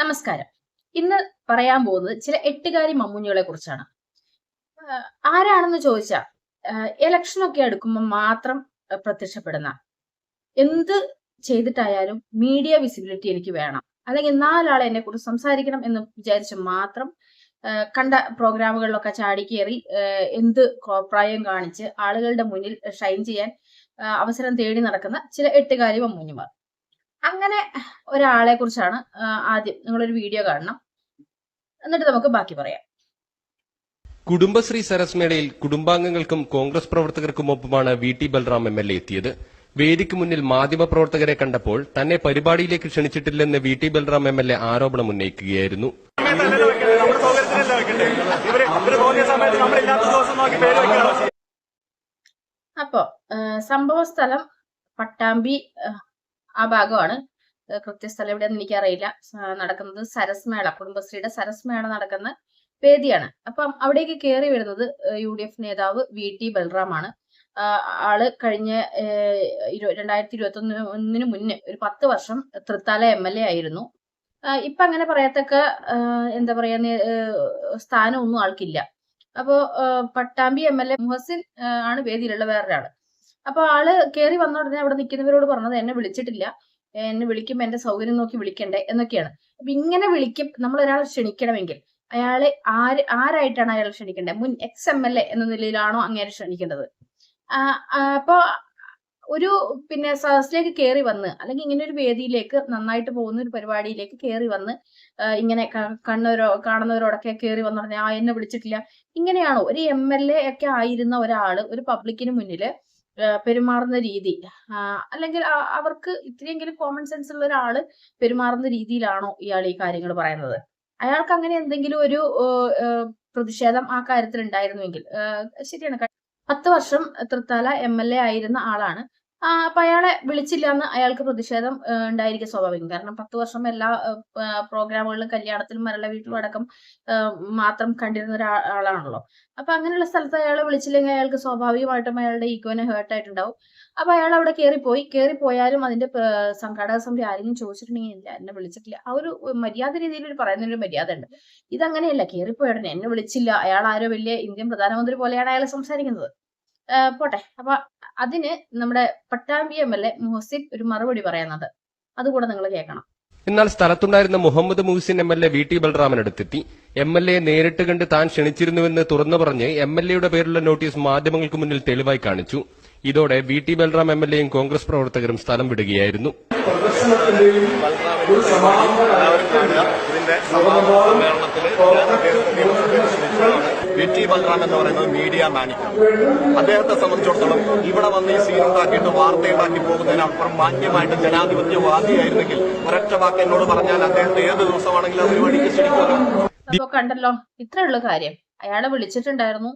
നമസ്കാരം. ഇന്ന് പറയാൻ പോകുന്നത് ചില എട്ടുകാരി മമ്മൂഞ്ഞുകളെ കുറിച്ചാണ്. ആരാണെന്ന് ചോദിച്ചാൽ ഇലക്ഷൻ ഒക്കെ എടുക്കുമ്പോൾ മാത്രം പ്രത്യക്ഷപ്പെടുന്ന എന്ത് ചെയ്തിട്ടായാലും മീഡിയ വിസിബിലിറ്റി എനിക്ക് വേണം. അല്ലെങ്കിൽ നാലാളെ എന്നെ കുറിച്ച് സംസാരിക്കണം എന്ന് വിചാരിച്ച് മാത്രം കണ്ട പ്രോഗ്രാമുകളിലൊക്കെ ചാടി കയറി എന്ത് കോപ്രായം കാണിച്ച് ആളുകളുടെ മുന്നിൽ ഷൈൻ ചെയ്യാൻ അവസരം തേടി നടക്കുന്ന ചില എട്ടുകാരി മമ്മൂഞ്ഞുമാർ. അങ്ങനെ ഒരാളെ കുറിച്ചാണ് ആദ്യം നിങ്ങളൊരു വീഡിയോ കാണണം. എന്നിട്ട് നമുക്ക് ബാക്കി പറയാം. കുടുംബശ്രീ സരസ്മേളയിൽ കുടുംബാംഗങ്ങൾക്കും Congress പ്രവർത്തകർക്കുമൊപ്പമാണ് V T Balram M L A എത്തിയത്. വേദിക്ക് മുന്നിൽ മാധ്യമപ്രവർത്തകരെ കണ്ടപ്പോൾ തന്നെ പരിപാടിയിലേക്ക് ക്ഷണിച്ചിട്ടില്ലെന്ന് V T Balram M L A ആരോപണം ഉന്നയിക്കുകയായിരുന്നു. അപ്പോ സംഭവ സ്ഥലം പട്ടാമ്പി ആ, ഭാഗമാണ്. കൃത്യസ്ഥലം എവിടെയെന്ന് എനിക്കറിയില്ല. നടക്കുന്നത് സരസ്മേള കുടുംബശ്രീയുടെ സരസ്മേള നടക്കുന്ന വേദിയാണ് അപ്പം അവിടേക്ക് കയറി വരുന്നത് യു ഡി എഫ് നേതാവ് വി ടി ബൽറാമാണ്. ആൾ കഴിഞ്ഞ രണ്ടായിരത്തി ഇരുപത്തി ഒന്നിന് മുന്നേ ഒരു പത്ത് വർഷം തൃത്താല എം എൽ എ ആയിരുന്നു. ഇപ്പൊ അങ്ങനെ പറയത്തക്ക എന്താ പറയാ സ്ഥാനമൊന്നും ആൾക്കില്ല. അപ്പോ Pattambi M L A Muhsin ആണ് വേദിയിലുള്ള വേറൊരാൾ. അപ്പൊ ആൾ കേറി വന്ന ഉടനെ അവിടെ നിൽക്കുന്നവരോട് പറഞ്ഞത് എന്നെ വിളിച്ചിട്ടില്ല. എന്നെ വിളിക്കുമ്പോ എന്റെ സൗകര്യം നോക്കി വിളിക്കണ്ടേ എന്നൊക്കെയാണ്. അപ്പൊ ഇങ്ങനെ വിളിക്കും നമ്മൾ ഒരാളെ ക്ഷണിക്കണമെങ്കിൽ. അയാളെ ആര് ആരായിട്ടാണ് അയാൾ ക്ഷണിക്കേണ്ടത്? മുൻ എക്സ് എം എൽ എ എന്ന നിലയിലാണോ അങ്ങനെ ക്ഷണിക്കേണ്ടത്? അപ്പൊ ഒരു പിന്നെ സദസ്സിലേക്ക് കയറി വന്ന് അല്ലെങ്കിൽ ഇങ്ങനെ ഒരു വേദിയിലേക്ക് നന്നായിട്ട് പോകുന്ന ഒരു പരിപാടിയിലേക്ക് കയറി വന്ന് ഇങ്ങനെ കണ്ണവരോ കാണുന്നവരോടൊക്കെ കയറി വന്നു പറഞ്ഞാൽ ആ എന്നെ വിളിച്ചിട്ടില്ല. ഇങ്ങനെയാണോ? ഒരു എം എൽ എ ഒക്കെ ആയിരുന്ന ഒരാൾ ഒരു പബ്ലിക്കിന് മുന്നിൽ പെരുമാറുന്ന രീതി. അല്ലെങ്കിൽ അവർക്ക് ഇത്രയെങ്കിലും കോമൺ സെൻസ് ഉള്ള ഒരാൾ പെരുമാറുന്ന രീതിയിലാണോ ഇയാൾ ഈ കാര്യങ്ങൾ പറയുന്നത്? അയാൾക്ക് അങ്ങനെ എന്തെങ്കിലും ഒരു പ്രതിഷേധം ആ കാര്യത്തിൽ ഉണ്ടായിരുന്നുവെങ്കിൽ ശരിയാണ്. പത്ത് വർഷം തൃത്താല എം എൽ എ ആയിരുന്ന ആളാണ്. അപ്പൊ അയാളെ വിളിച്ചില്ല എന്ന് അയാൾക്ക് പ്രതിഷേധം ഉണ്ടായിരിക്കും സ്വാഭാവികം. കാരണം പത്ത് വർഷം എല്ലാ പ്രോഗ്രാമുകളിലും കല്യാണത്തിലും മരള വീട്ടിലും അടക്കം മാത്രം കണ്ടിരുന്ന ഒരാളാണല്ലോ അപ്പൊ അങ്ങനെയുള്ള സ്ഥലത്ത് അയാളെ വിളിച്ചില്ലെങ്കിൽ അയാൾക്ക് സ്വാഭാവികമായിട്ടും അയാളുടെ ഈഗോനെ ഹേർട്ട് ആയിട്ടുണ്ടാവും. അപ്പൊ അയാൾ അവിടെ കയറിപ്പോയി കയറിപ്പോയാലും അതിന്റെ സംഘാടക സമിതി ആരെങ്കിലും ചോദിച്ചിട്ടുണ്ടെങ്കിൽ ഇല്ല എന്നെ വിളിച്ചിട്ടില്ല. ആ ഒരു മര്യാദ രീതിയിൽ ഒരു പറയുന്ന ഒരു മര്യാദ ഉണ്ട് ഇതങ്ങനെയല്ല. കയറിപ്പോയ ഉടനെ എന്നെ വിളിച്ചില്ല. അയാൾ ആരോ വലിയ ഇന്ത്യൻ പ്രധാനമന്ത്രി പോലെയാണ് അയാൾ സംസാരിക്കുന്നത്. പോട്ടെ. അപ്പൊ അതിന് നമ്മുടെ Pattambi M L A Muhsin ഒരു മറുപടി പറയുന്നത് അതുകൂടെ നിങ്ങൾ കേൾക്കണം. എന്നാൽ സ്ഥലത്തുണ്ടായിരുന്ന Muhammad Muhsin M L A V T ബൽറാമിനടുത്തെത്തി M L A നേരിട്ട് കണ്ട് താൻ ക്ഷണിച്ചിരുന്നുവെന്ന് തുറന്നു പറഞ്ഞ് എം എൽ എയുടെ പേരിലുള്ള നോട്ടീസ് മാധ്യമങ്ങൾക്ക് മുന്നിൽ തെളിവായി കാണിച്ചു. ഇതോടെ V T Balram M L എയും കോൺഗ്രസ് പ്രവർത്തകരും സ്ഥലം വിടുകയായിരുന്നു. പ്രദർശനത്തിന്റെയും ഇതിന്റെ സമ്മേളനത്തിൽ ടി ബൽറാം എന്ന് പറയുന്നത് മീഡിയ മാനേജർ അദ്ദേഹത്തെ സംബന്ധിച്ചിടത്തോളം ഇവിടെ വന്ന് ഈ സീൻ ഉണ്ടാക്കിയിട്ട് വാർത്തയുണ്ടാക്കി പോകുന്നതിനപ്പുറം മാന്യമായിട്ട് ജനാധിപത്യവാദിയായിരുന്നെങ്കിൽ ഒരൊറ്റ വാക്ക് എന്നോട് പറഞ്ഞാൽ അദ്ദേഹത്തെ ഏത് ദിവസമാണെങ്കിലും ആ പരിപാടിക്ക് ക്ഷണിക്കുമല്ലോ അപ്പൊ കണ്ടല്ലോ ഇത്രേ ഉള്ള കാര്യം. അയാളെ വിളിച്ചിട്ടുണ്ടായിരുന്നു.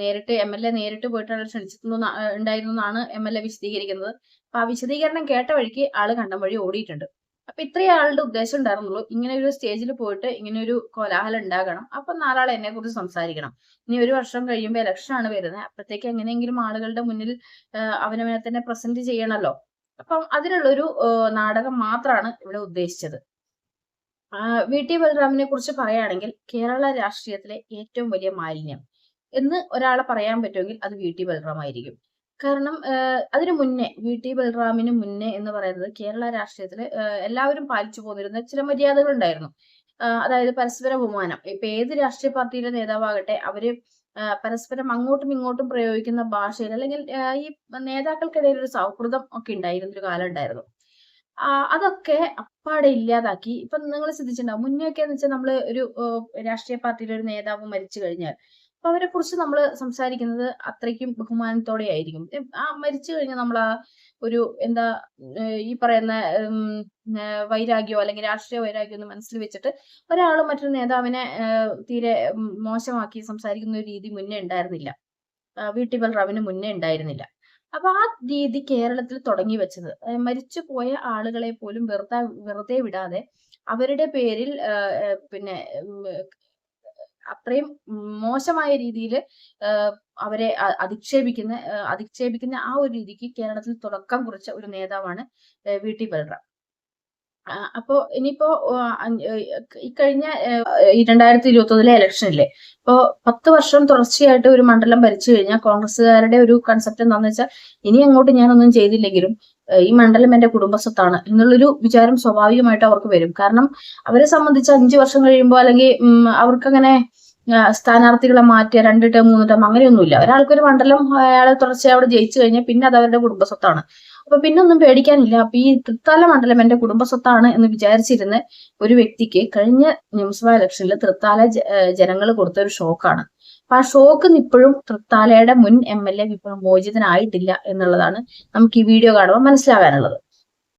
നേരിട്ട് എം എൽ എ നേരിട്ട് പോയിട്ടാണ് ക്ഷണിച്ചിരുന്നു ഉണ്ടായിരുന്നു എന്നാണ് എം എൽ എ വിശദീകരിക്കുന്നത്. അപ്പൊ ആ വിശദീകരണം കേട്ട വഴിക്ക് ആൾ കണ്ടം വഴി ഓടിയിട്ടുണ്ട്. അപ്പൊ ഇത്രയും ആളുടെ ഉദ്ദേശം ഉണ്ടായിരുന്നുള്ളൂ. ഇങ്ങനെ ഒരു സ്റ്റേജിൽ പോയിട്ട് ഇങ്ങനെ ഒരു കോലാഹലം ഉണ്ടാകണം. അപ്പൊ നാലാൾ എന്നെ കുറിച്ച് സംസാരിക്കണം. ഇനി ഒരു വർഷം കഴിയുമ്പോൾ ഇലക്ഷൻ ആണ് വരുന്നത്. അപ്പോഴത്തേക്ക് എങ്ങനെയെങ്കിലും ആളുകളുടെ മുന്നിൽ അവനവനെ തന്നെ പ്രസന്റ് ചെയ്യണല്ലോ. അപ്പം അതിനുള്ളൊരു നാടകം മാത്രമാണ് ഇവിടെ ഉദ്ദേശിച്ചത്. വി. ടി. ബലറാമിനെ കുറിച്ച് പറയുകയാണെങ്കിൽ കേരള രാഷ്ട്രീയത്തിലെ ഏറ്റവും വലിയ മാലിന്യം എന്ന് ഒരാളെ പറയാൻ പറ്റുമെങ്കിൽ അത് വി. ടി. ബലറാം ആയിരിക്കും കാരണം അതിനു മുന്നേ വി. ടി. ബൽറാമിന് മുന്നേ എന്ന് പറയുന്നത് കേരള രാഷ്ട്രീയത്തിൽ എല്ലാവരും പാലിച്ചു പോന്നിരുന്ന ചില മര്യാദകൾ ഉണ്ടായിരുന്നു. അതായത് പരസ്പര ബഹുമാനം. ഇപ്പൊ ഏത് രാഷ്ട്രീയ പാർട്ടിയിലെ നേതാവാകട്ടെ അവർ പരസ്പരം അങ്ങോട്ടും ഇങ്ങോട്ടും പ്രയോഗിക്കുന്ന ഭാഷയിൽ അല്ലെങ്കിൽ ഈ നേതാക്കൾക്കിടയിൽ ഒരു സൗഹൃദം ഒക്കെ ഉണ്ടായിരുന്ന ഒരു കാലം ഉണ്ടായിരുന്നു. അതൊക്കെ അപ്പാടെ ഇല്ലാതാക്കി. ഇപ്പൊ നിങ്ങൾ ശ്രദ്ധിച്ചിട്ടുണ്ടാവും. മുന്നേ ഒക്കെ എന്ന് വെച്ചാൽ നമ്മൾ ഒരു രാഷ്ട്രീയ പാർട്ടിയിലെ ഒരു നേതാവ് മരിച്ചു കഴിഞ്ഞാൽ അപ്പൊ അവരെ കുറിച്ച് നമ്മൾ സംസാരിക്കുന്നത് അത്രയ്ക്കും ബഹുമാനത്തോടെ ആയിരിക്കും. ആ മരിച്ചു കഴിഞ്ഞാൽ നമ്മൾ ആ ഒരു എന്താ ഈ പറയുന്ന വൈരാഗ്യോ അല്ലെങ്കിൽ രാഷ്ട്രീയ വൈരാഗ്യം ഒന്നും മനസ്സിൽ വെച്ചിട്ട് ഒരാൾ മറ്റൊരു നേതാവിനെ തീരെ മോശമാക്കി സംസാരിക്കുന്ന ഒരു രീതി മുന്നേ ഉണ്ടായിരുന്നില്ല. ആ, വി. ടി. ബൽറാമിന് മുന്നേ ഉണ്ടായിരുന്നില്ല. അപ്പൊ ആ രീതി കേരളത്തിൽ തുടങ്ങി വെച്ചത്. മരിച്ചു പോയ ആളുകളെ പോലും വെറുതെ വെറുതെ വിടാതെ അവരുടെ പേരിൽ പിന്നെ അത്രയും മോശമായ രീതിയിൽ അവരെ അധിക്ഷേപിക്കുന്ന അധിക്ഷേപിക്കുന്ന ആ ഒരു രീതിക്ക് കേരളത്തിൽ തുടക്കം കുറിച്ച ഒരു നേതാവാണ് വി. ടി. ബൽറാം. അപ്പോ ഇനിയിപ്പോ ഇക്കഴിഞ്ഞ ഈ രണ്ടായിരത്തി ഇരുപത്തി ഒന്നിലെ ഇലക്ഷനില്ലേ ഇപ്പോ പത്ത് വർഷം തുടർച്ചയായിട്ട് ഒരു മണ്ഡലം ഭരിച്ചു കഴിഞ്ഞാൽ കോൺഗ്രസ്സുകാരുടെ ഒരു കൺസെപ്റ്റ് എന്താണെന്ന് വെച്ചാൽ ഇനി അങ്ങോട്ട് ഞാനൊന്നും ചെയ്തില്ലെങ്കിലും ഈ മണ്ഡലം എന്റെ കുടുംബസ്വത്താണ് എന്നുള്ളൊരു വിചാരം സ്വാഭാവികമായിട്ട് അവർക്ക് വരും. കാരണം അവരെ സംബന്ധിച്ച് അഞ്ചു വർഷം കഴിയുമ്പോൾ അല്ലെങ്കിൽ അവർക്കങ്ങനെ സ്ഥാനാർത്ഥികളെ മാറ്റിയ രണ്ട് ടേം മൂന്ന് ടേം അങ്ങനെയൊന്നുമില്ല. ഒരാൾക്കൊരു മണ്ഡലം അയാളെ തുടർച്ചയായി അവിടെ ജയിച്ചു കഴിഞ്ഞാൽ പിന്നെ അത് അവരുടെ കുടുംബസ്വത്താണ്. അപ്പൊ പിന്നെ ഒന്നും പേടിക്കാനില്ല. അപ്പൊ ഈ തൃത്താല മണ്ഡലം എന്റെ കുടുംബസ്വത്താണ് എന്ന് വിചാരിച്ചിരുന്ന ഒരു വ്യക്തിക്ക് കഴിഞ്ഞ നിയമസഭാ ഇലക്ഷനിൽ തൃത്താല ജനങ്ങൾ കൊടുത്ത ഒരു ഷോക്കാണ്. അപ്പൊ ആ ഷോക്ക് ഇപ്പോഴും തൃത്താലയുടെ മുൻ എം എൽ എ മോചിതനായിട്ടില്ല എന്നുള്ളതാണ് നമുക്ക് ഈ വീഡിയോ കാണുമ്പോൾ മനസ്സിലാകാനുള്ളത്.